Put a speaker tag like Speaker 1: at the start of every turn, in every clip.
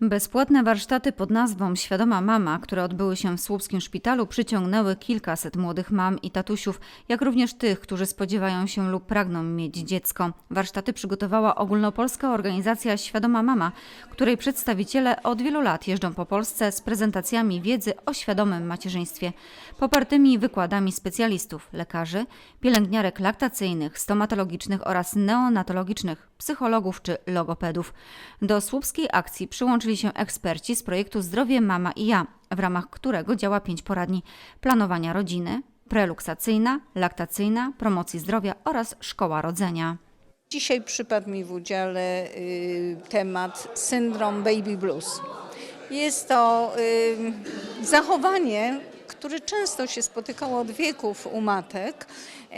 Speaker 1: Bezpłatne warsztaty pod nazwą Świadoma Mama, które odbyły się w Słupskim Szpitalu, przyciągnęły kilkaset młodych mam i tatusiów, jak również tych, którzy spodziewają się lub pragną mieć dziecko. Warsztaty przygotowała ogólnopolska organizacja Świadoma Mama, której przedstawiciele od wielu lat jeżdżą po Polsce z prezentacjami wiedzy o świadomym macierzyństwie, popartymi wykładami specjalistów, lekarzy, pielęgniarek laktacyjnych, stomatologicznych oraz neonatologicznych, psychologów czy logopedów. Do słupskiej akcji przyłączyli się eksperci z projektu Zdrowie Mama i Ja, w ramach którego działa pięć poradni planowania rodziny, preluksacyjna, laktacyjna, promocji zdrowia oraz szkoła rodzenia.
Speaker 2: Dzisiaj przypadł mi w udziale y, temat syndrom baby blues. Jest to y, zachowanie, które często się spotykało od wieków u matek, y,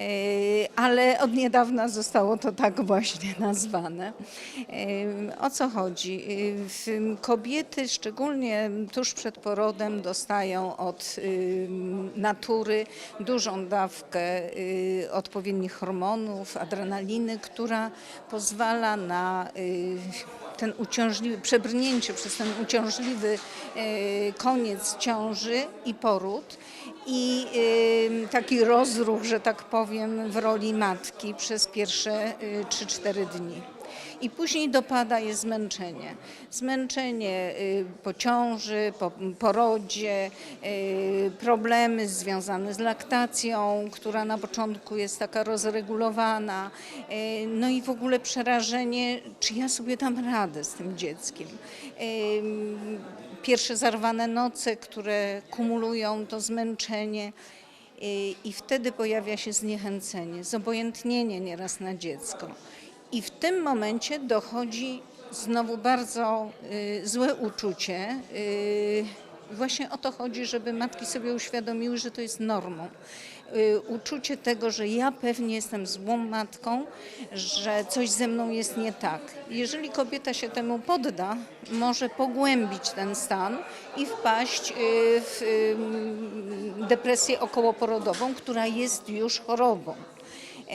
Speaker 2: ale od niedawna zostało to tak właśnie nazwane. Y, O co chodzi? W- Kobiety, szczególnie tuż przed porodem, dostają od natury dużą dawkę odpowiednich hormonów, adrenaliny, która pozwala na ten uciążliwy, przebrnięcie przez ten uciążliwy y, koniec ciąży i poród i y, taki rozruch, że tak powiem, w roli matki przez pierwsze y, 3-4 dni. I później dopada je zmęczenie. Zmęczenie y, po ciąży, po porodzie, y, problemy związane z laktacją, która na początku jest taka rozregulowana. y, No i w ogóle przerażenie, czy ja sobie dam radę z tym dzieckiem. Pierwsze zarwane noce, które kumulują to zmęczenie. I wtedy pojawia się zniechęcenie, zobojętnienie nieraz na dziecko. I w tym momencie dochodzi znowu bardzo y, złe uczucie. Y, właśnie o to chodzi, żeby matki sobie uświadomiły, że to jest normą. Y, uczucie tego, że ja pewnie jestem złą matką, że coś ze mną jest nie tak. Jeżeli kobieta się temu podda, może pogłębić ten stan i wpaść y, w y, depresję okołoporodową, która jest już chorobą. E,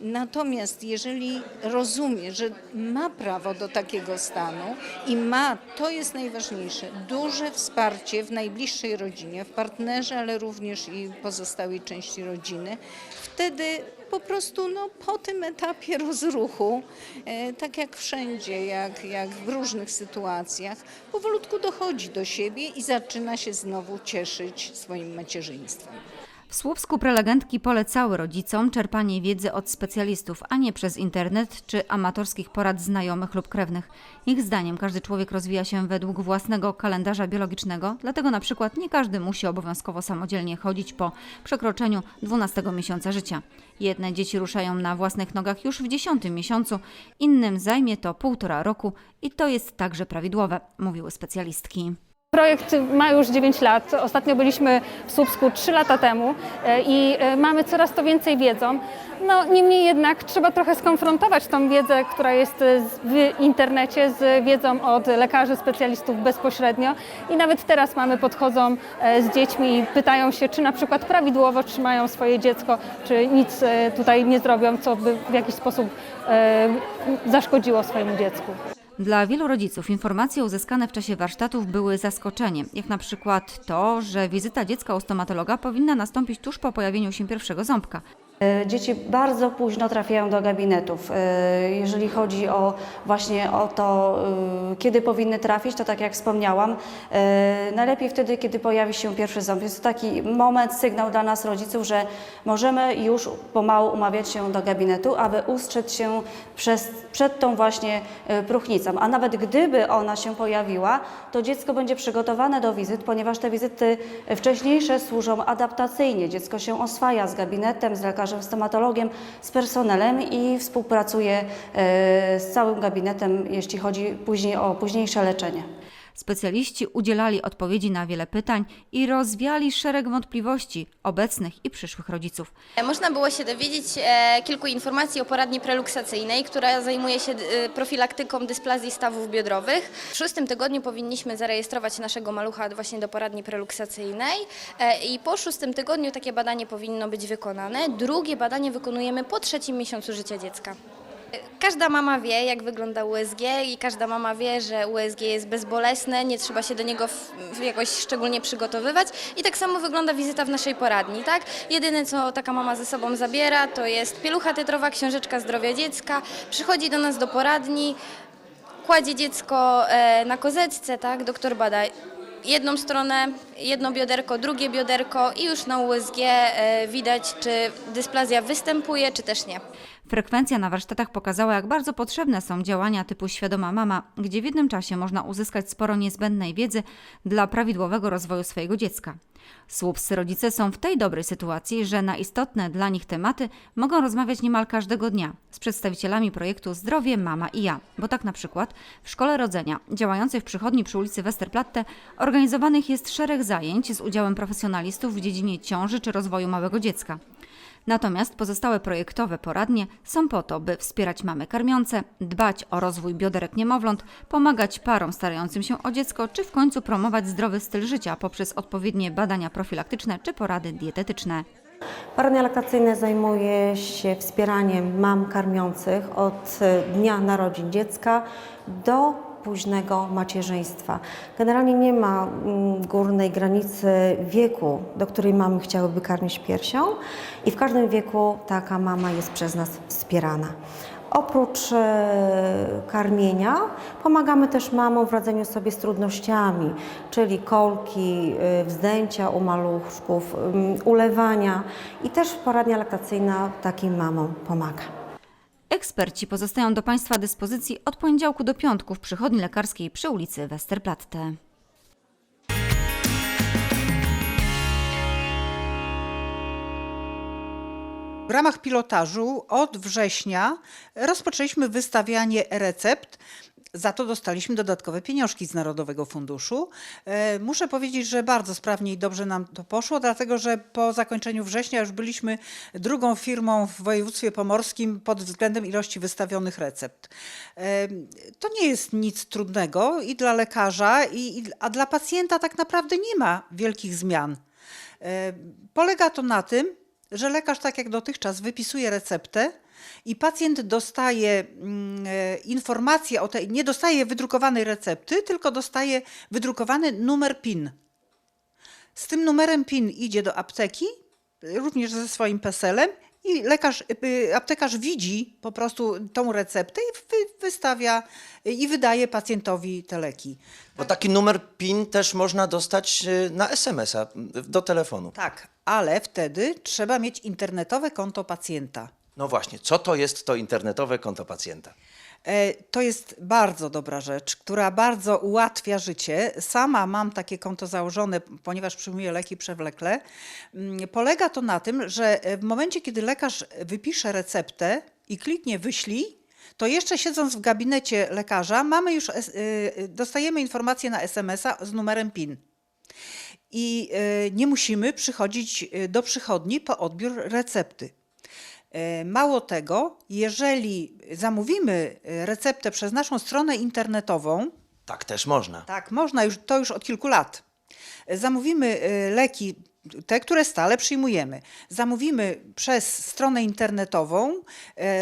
Speaker 2: Natomiast jeżeli rozumie, że ma prawo do takiego stanu i ma, to jest najważniejsze, duże wsparcie w najbliższej rodzinie, w partnerze, ale również i pozostałej części rodziny, wtedy po prostu no, po tym etapie rozruchu, e, tak jak wszędzie, jak, jak w różnych sytuacjach, powolutku dochodzi do siebie i zaczyna się znowu cieszyć swoim macierzyństwem.
Speaker 1: W Słupsku prelegentki polecały rodzicom czerpanie wiedzy od specjalistów, a nie przez internet czy amatorskich porad znajomych lub krewnych. Ich zdaniem każdy człowiek rozwija się według własnego kalendarza biologicznego, dlatego na przykład nie każdy musi obowiązkowo samodzielnie chodzić po przekroczeniu 12 miesiąca życia. Jedne dzieci ruszają na własnych nogach już w 10 miesiącu, innym zajmie to półtora roku i to jest także prawidłowe, mówiły specjalistki.
Speaker 3: Projekt ma już 9 lat. Ostatnio byliśmy w Słupsku 3 lata temu e, i e, mamy coraz to więcej wiedzą. No, niemniej jednak trzeba trochę skonfrontować tą wiedzę, która jest e, w internecie z wiedzą od lekarzy, specjalistów bezpośrednio. I nawet teraz mamy podchodzą z dziećmi i pytają się, czy na przykład prawidłowo trzymają swoje dziecko, czy nic tutaj nie zrobią, co by w jakiś sposób zaszkodziło swojemu dziecku.
Speaker 1: Dla wielu rodziców informacje uzyskane w czasie warsztatów były zaskoczeniem, jak na przykład to, że wizyta dziecka u stomatologa powinna nastąpić tuż po pojawieniu się pierwszego ząbka.
Speaker 4: E, Dzieci bardzo późno trafiają do gabinetów. E, Jeżeli chodzi o właśnie o to, e, kiedy powinny trafić, to tak jak wspomniałam, najlepiej wtedy, kiedy pojawi się pierwszy ząb. Jest to taki moment, sygnał dla nas rodziców, że możemy już pomału umawiać się do gabinetu, aby ustrzec się przez, przed tą właśnie próchnicą. A nawet gdyby ona się pojawiła, to dziecko będzie przygotowane do wizyt, ponieważ te wizyty wcześniejsze służą adaptacyjnie. Dziecko się oswaja z gabinetem, z lekarzem stomatologiem, z personelem i współpracuje e, z całym gabinetem, jeśli chodzi później o późniejsze leczenie.
Speaker 1: Specjaliści udzielali odpowiedzi na wiele pytań i rozwiali szereg wątpliwości obecnych i przyszłych rodziców.
Speaker 5: Można było się dowiedzieć e, kilku informacji o poradni preluksacyjnej, która zajmuje się e, profilaktyką dysplazji stawów biodrowych. W szóstym tygodniu powinniśmy zarejestrować naszego malucha właśnie do poradni preluksacyjnej e, i po szóstym tygodniu takie badanie powinno być wykonane. Drugie badanie wykonujemy po trzecim miesiącu życia dziecka. Każda mama wie, jak wygląda USG i każda mama wie, że USG jest bezbolesne, nie trzeba się do niego w, w jakoś szczególnie przygotowywać. I tak samo wygląda wizyta w naszej poradni, tak? Jedyne, co taka mama ze sobą zabiera, to jest pielucha tetrowa, książeczka zdrowia dziecka, przychodzi do nas do poradni, kładzie dziecko e, na kozetce, tak? Doktor bada jedną stronę, jedno bioderko, drugie bioderko i już na USG e, widać, czy dysplazja występuje, czy też nie.
Speaker 1: Frekwencja na warsztatach pokazała, jak bardzo potrzebne są działania typu Świadoma Mama, gdzie w jednym czasie można uzyskać sporo niezbędnej wiedzy dla prawidłowego rozwoju swojego dziecka. Słupscy rodzice są w tej dobrej sytuacji, że na istotne dla nich tematy mogą rozmawiać niemal każdego dnia z przedstawicielami projektu Zdrowie Mama i Ja, bo tak na przykład w Szkole Rodzenia, działającej w przychodni przy ulicy Westerplatte, organizowanych jest szereg zajęć z udziałem profesjonalistów w dziedzinie ciąży czy rozwoju małego dziecka. Natomiast pozostałe projektowe poradnie są po to, by wspierać mamy karmiące, dbać o rozwój bioderek niemowląt, pomagać parom starającym się o dziecko, czy w końcu promować zdrowy styl życia poprzez odpowiednie badania profilaktyczne czy porady dietetyczne.
Speaker 6: Poradnia laktacyjna zajmuje się wspieraniem mam karmiących od dnia narodzin dziecka do późnego macierzyństwa. Generalnie nie ma mm, górnej granicy wieku, do której mamy chciałyby karmić piersią i w każdym wieku taka mama jest przez nas wspierana. Oprócz e, karmienia pomagamy też mamom w radzeniu sobie z trudnościami, czyli kolki, e, wzdęcia u maluszków, ulewania i też poradnia laktacyjna takim mamom pomaga.
Speaker 1: Eksperci pozostają do Państwa dyspozycji od poniedziałku do piątku w przychodni lekarskiej przy ulicy Westerplatte.
Speaker 7: W ramach pilotażu od września rozpoczęliśmy wystawianie recept. Za to dostaliśmy dodatkowe pieniążki z Narodowego Funduszu. E, Muszę powiedzieć, że bardzo sprawnie i dobrze nam to poszło, dlatego że po zakończeniu września już byliśmy drugą firmą w województwie pomorskim pod względem ilości wystawionych recept. E, To nie jest nic trudnego i dla lekarza, i, a dla pacjenta tak naprawdę nie ma wielkich zmian. E, Polega to na tym, że lekarz, tak jak dotychczas, wypisuje receptę i pacjent dostaje mm, e, informację o tej, nie dostaje wydrukowanej recepty, tylko dostaje wydrukowany numer PIN. Z tym numerem PIN idzie do apteki, również ze swoim PESEL-em i lekarz, y, aptekarz widzi po prostu tą receptę i wy, wystawia y, i wydaje pacjentowi te leki.
Speaker 8: Bo taki numer PIN też można dostać y, na SMS-a y, do telefonu.
Speaker 7: Tak, ale wtedy trzeba mieć internetowe konto pacjenta.
Speaker 8: No właśnie, co to jest to internetowe konto pacjenta?
Speaker 7: E, To jest bardzo dobra rzecz, która bardzo ułatwia życie. Sama mam takie konto założone, ponieważ przyjmuję leki przewlekle. Mm, Polega to na tym, że e, w momencie, kiedy lekarz wypisze receptę i kliknie wyślij, to jeszcze siedząc w gabinecie lekarza, mamy już, y, dostajemy informację na SMS-a z numerem PIN. I e, nie musimy przychodzić e, do przychodni po odbiór recepty. E, Mało tego, jeżeli zamówimy e, receptę przez naszą stronę internetową,
Speaker 8: Tak też można.
Speaker 7: tak, można już, to już od kilku lat. E, Zamówimy leki, te, które stale przyjmujemy. Zamówimy przez stronę internetową,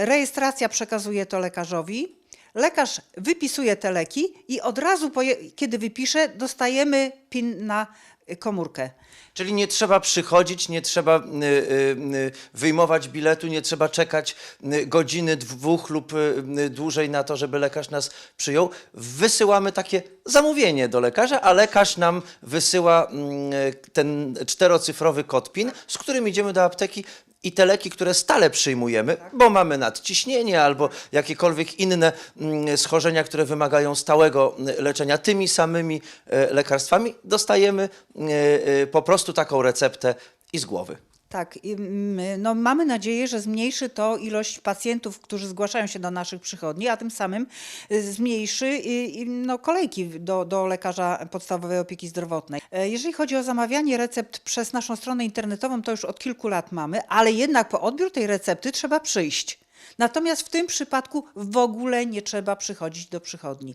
Speaker 7: rejestracja przekazuje to lekarzowi. Lekarz wypisuje te leki i od razu, po je- kiedy wypisze, dostajemy PIN na komórkę.
Speaker 8: Czyli nie trzeba przychodzić, nie trzeba y, y, y, wyjmować biletu, nie trzeba czekać y, godziny, dwóch lub y, y, dłużej na to, żeby lekarz nas przyjął. Wysyłamy takie zamówienie do lekarza, a lekarz nam wysyła mm, y, ten czterocyfrowy kod PIN, z którym idziemy do apteki i te leki, które stale przyjmujemy, bo mamy nadciśnienie albo jakiekolwiek inne mm, schorzenia, które wymagają stałego mm, leczenia tymi samymi e, lekarstwami, dostajemy e, e, po prostu taką receptę i z głowy.
Speaker 7: Tak, no mamy nadzieję, że zmniejszy to ilość pacjentów, którzy zgłaszają się do naszych przychodni, a tym samym y, zmniejszy no, kolejki do, do lekarza podstawowej opieki zdrowotnej. E, Jeżeli chodzi o zamawianie recept przez naszą stronę internetową, to już od kilku lat mamy, ale jednak po odbiór tej recepty trzeba przyjść. Natomiast w tym przypadku w ogóle nie trzeba przychodzić do przychodni.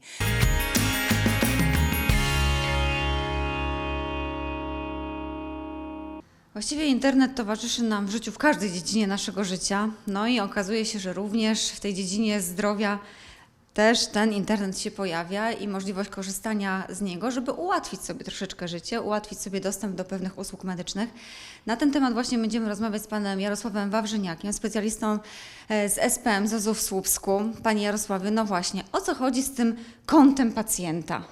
Speaker 1: Właściwie internet towarzyszy nam w życiu w każdej dziedzinie naszego życia. No i okazuje się, że również w tej dziedzinie zdrowia też ten internet się pojawia i możliwość korzystania z niego, żeby ułatwić sobie troszeczkę życie, ułatwić sobie dostęp do pewnych usług medycznych. Na ten temat właśnie będziemy rozmawiać z panem Jarosławem Wawrzyniakiem, specjalistą z SPM ZOZ w Słupsku. Panie Jarosławie, no właśnie, o co chodzi z tym kontem pacjenta?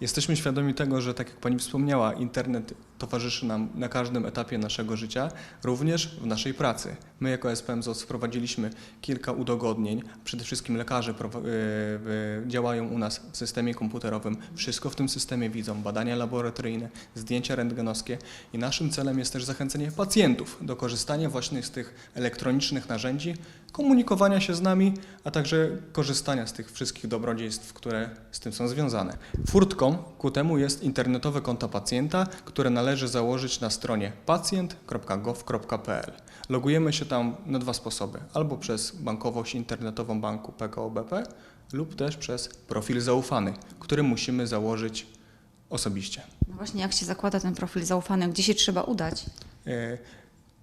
Speaker 9: Jesteśmy świadomi tego, że tak jak Pani wspomniała, internet towarzyszy nam na każdym etapie naszego życia, również w naszej pracy. My jako SPM ZOS wprowadziliśmy kilka udogodnień. Przede wszystkim lekarze y, działają u nas w systemie komputerowym. Wszystko w tym systemie widzą, badania laboratoryjne, zdjęcia rentgenowskie i naszym celem jest też zachęcenie pacjentów do korzystania właśnie z tych elektronicznych narzędzi, komunikowania się z nami, a także korzystania z tych wszystkich dobrodziejstw, które z tym są związane. Furtką ku temu jest internetowe konto pacjenta, które należy założyć na stronie pacjent.gov.pl. Logujemy się tam na dwa sposoby: albo przez bankowość internetową banku PKO BP, lub też przez profil zaufany, który musimy założyć osobiście.
Speaker 1: No właśnie, jak się zakłada ten profil zaufany, gdzie się trzeba udać?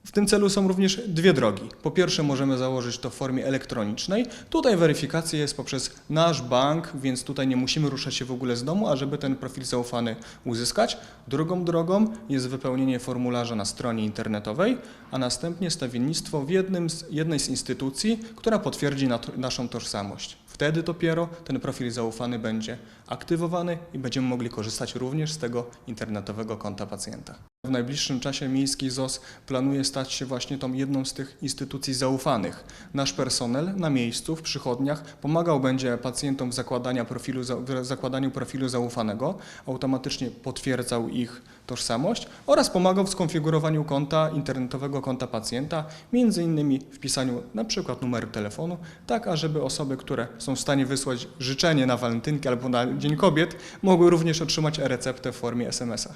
Speaker 9: W tym celu są również dwie drogi. Po pierwsze możemy założyć to w formie elektronicznej. Tutaj weryfikacja jest poprzez nasz bank, więc tutaj nie musimy ruszać się w ogóle z domu, ażeby ten profil zaufany uzyskać. Drugą drogą jest wypełnienie formularza na stronie internetowej, a następnie stawiennictwo w jednym z, jednej z instytucji, która potwierdzi naszą tożsamość. Wtedy dopiero ten profil zaufany będzie aktywowany i będziemy mogli korzystać również z tego internetowego konta pacjenta. W najbliższym czasie Miejski ZOS planuje stać się właśnie tą jedną z tych instytucji zaufanych. Nasz personel na miejscu, w przychodniach, pomagał będzie pacjentom w, zakładania profilu, w zakładaniu profilu zaufanego, automatycznie potwierdzał ich tożsamość oraz pomagał w skonfigurowaniu konta, internetowego konta pacjenta, między innymi w pisaniu na przykład numeru telefonu, tak ażeby osoby, które są w stanie wysłać życzenie na walentynki albo na Dzień Kobiet, mogły również otrzymać e-receptę w formie SMS-a.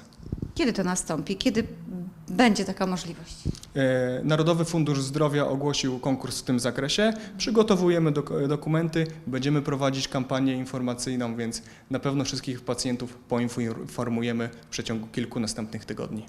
Speaker 1: Kiedy to nastąpi? Kiedy będzie taka możliwość?
Speaker 9: E, Narodowy Fundusz Zdrowia ogłosił konkurs w tym zakresie. Przygotowujemy dok- dokumenty, będziemy prowadzić kampanię informacyjną, więc na pewno wszystkich pacjentów poinformujemy w przeciągu kilku następnych tygodni.